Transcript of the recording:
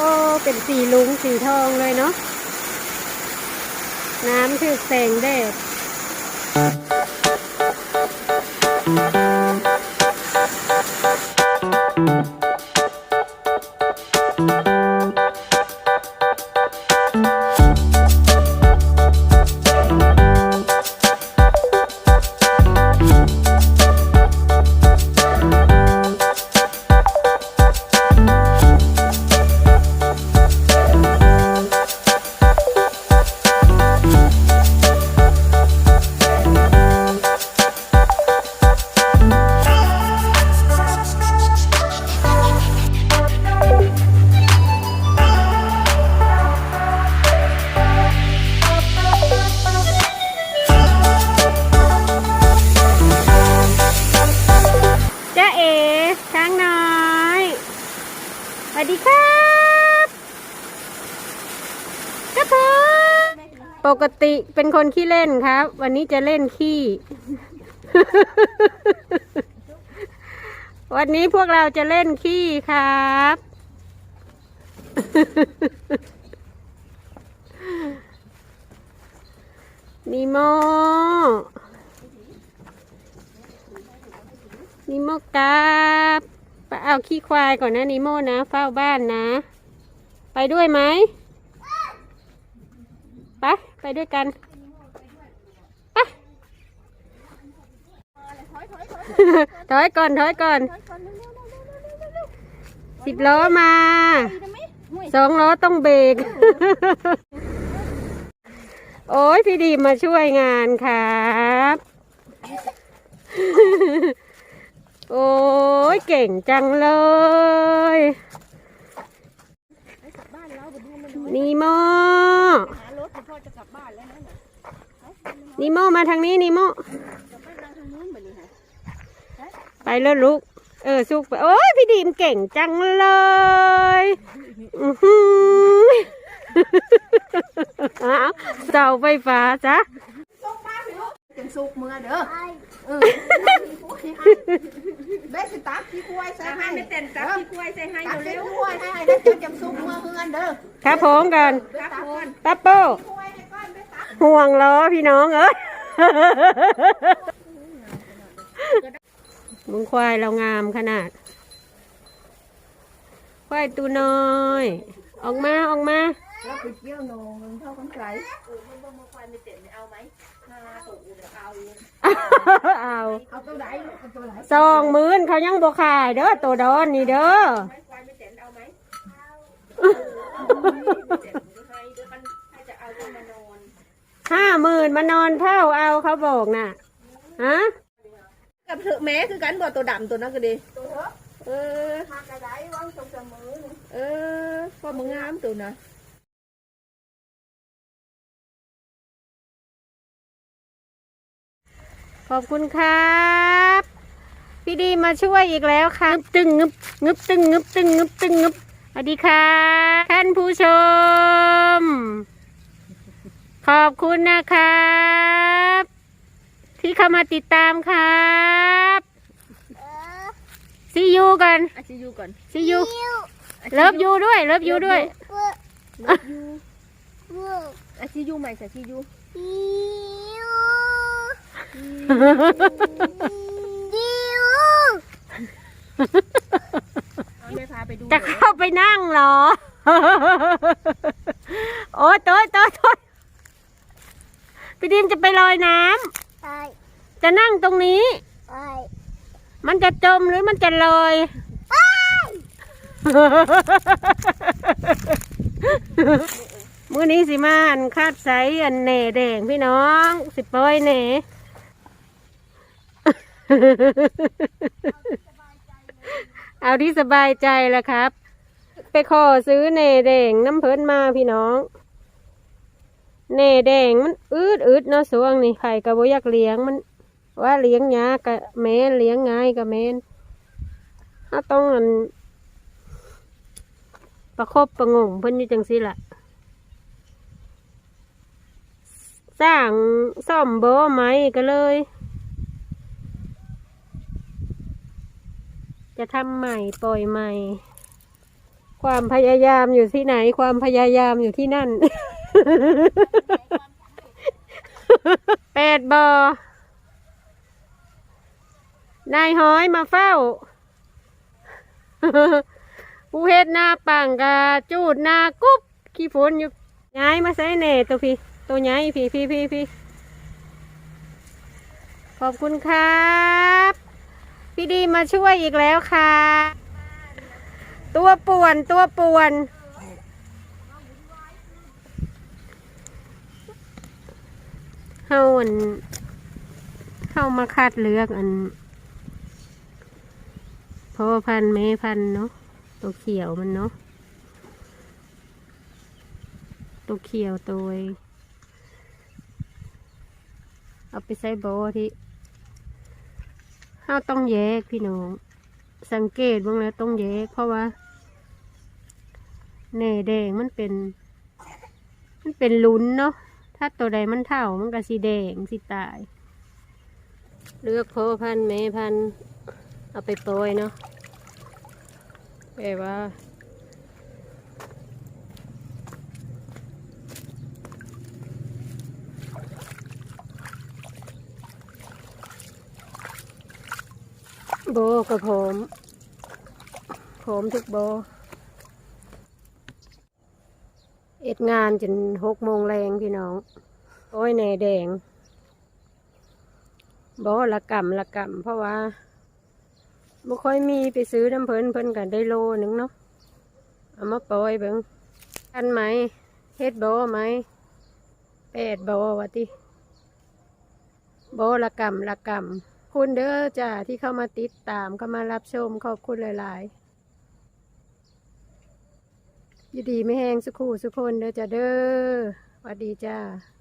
อ้เป็นสีลุงสีทองเลยเนาะน้ำคือแสงแดดจ้า ดีครับครับผมปกติเป็นคนขี้เล่นครับ วันนี้จะเล่นขี้ วันนี้พวกเราจะเล่นขี้ครับ นิโมนิโมกราบ เอาขี้ควายก่อนนะนิโมนะ เฝ้าบ้านนะ ไปด้วยไหมไปไปด้วยกันไปถอยก่อนถอยก่อนสิบล้อมาสองล้อต้องเบรก โอ้ยพี่ดีมาช่วยงานครับ โอ้ยเก่งจังเลยนีโมนีโมมาทางนี้นีโมไปแล้วลูก เออสุกไปโอ้ยพี่ดีมเก่งจังเลยอื้อหืออ้าวเสาไฟฟ้าจ้ะ จังสุกมือเด้อเออเบ็ดสิตักขี้ควายใส่ให้ไม่เต้นตักขี้ควายใส่ให้ตักเร็ขี้วควายให้ให้แล้จังสุกมือเฮือนเด้อครับผมกันเบ็ดตักปั๊บโป้ห่วงล้อพี่น้องเอ้ยมึงควายเรางามขนาด ควายตัวน้อย ออกมาออกมาแล้วไปเกี่ยวนงเงินเท่ากันไกลเอาเอาตัวไหนเอาไหน สองหมื่นเขายังบวขายเด้อตัวดอนนี่เด้อห้าหมื่นมานอนเท่าเอาเขาบอกน่ะฮะกับเถอะแม้คือกันบ่ตัวดำตัวนั้นก็ดีเออมากระไดวางตรงเสมอนี่เออพอมึงงามตัวนะ ขอบคุณครับ พี่ดีมาช่วยอีกแล้วครับตึงงึบงึบตึงงึบตึงงึบตึงงึบสวัสดีครับท่านผู้ชม ขอบคุณนะครับ ที่เข้ามาติดตามครับซียูกันอาชิยูก่อนซียูเลิฟยูด้วยเลิฟยูด้วยอาชิยูใหม่ใส่ชิยู เอาไม่พาไปดูจะเข้าไปนั่งเหรอ โอ้ยโต๊ยโต๊ยโต๊ยพี่ดิมจะไปลอยน้ำจะนั่งตรงนี้มันจะจมหรือมันจะลอยมื้อนี้สิมาอันคาดไซอันแหน่แดงพี่น้อง สิปล่อยแหน่ เอาที่สบายใจแล้วครับ ไปขอซื้อแหนแดงน้ำเพิ่นมาพี่น้องแหนแดงมันอืดอืดเนาะสวงนี่ไข่กระบยากเลี้ยงมัน ว่าเลี้ยงยากะแม่นเลี้ยงง่ายกะแม่นถ้าต้องอันประคบประหงมเพิ่นอยู่จังสิล่ะสร้างซ่อมโบไหมก็เลย จะทำใหม่ปล่อยใหม่ ความพยายามอยู่ที่ไหน ความพยายามอยู่ที่นั่นแปดบอนายห้อยมาเฝ้าผู้เฮ็ดหน้าปังกะจูดหน้ากุ๊บขี้ฝนอยู่ย้ายมาใส่เน่ตัวพี่ ตัวย้ายพี่พี่พี่พี่ขอบคุณครับ พี่ดีมาช่วยอีกแล้วค่ะ ตัวป่วนตัวป่วน เฮาอันเฮามาคัดเลือกอันพ่อพันธุ์แม่พันธุ์เนาะตัวเขียวมันเนาะตัวเขียวตัวเอาไปใส่โบที่ เฮาต้องแยกพี่น้อง สังเกตบ้างแล้วต้องแยก เพราะว่าแหน่แดงมันเป็น มันเป็นลุ้นเนาะถ้าตัวใดมันเท่ามันก็สีแดงสีตาย เลือกพ่อพันธุ์แมพัน เอาไปโปรยเนาะแปลว่า โบกับผมผมทุกโบ เอ็ดงานจนหกโมงแรงพี่น้อง โอ้ยแหน่แดงบอละกำละกำเพราะว่าบ่ค่อยมีไปซื้อน้ำเพิ่นเพิ่นกันได้โลหนึ่งเนาะเอามาปล่อยเบิ่งทันไหมเฮ็ดบอไหมแปดบอวะติบอละกำละกำ คุณเด้อจ้าที่เข้ามาติดตามเข้ามารับชมขอบคุณหลายๆยินดีไม่แห้งสุขูสุคนเด้อจ้าเด้อสวัสดีจ้า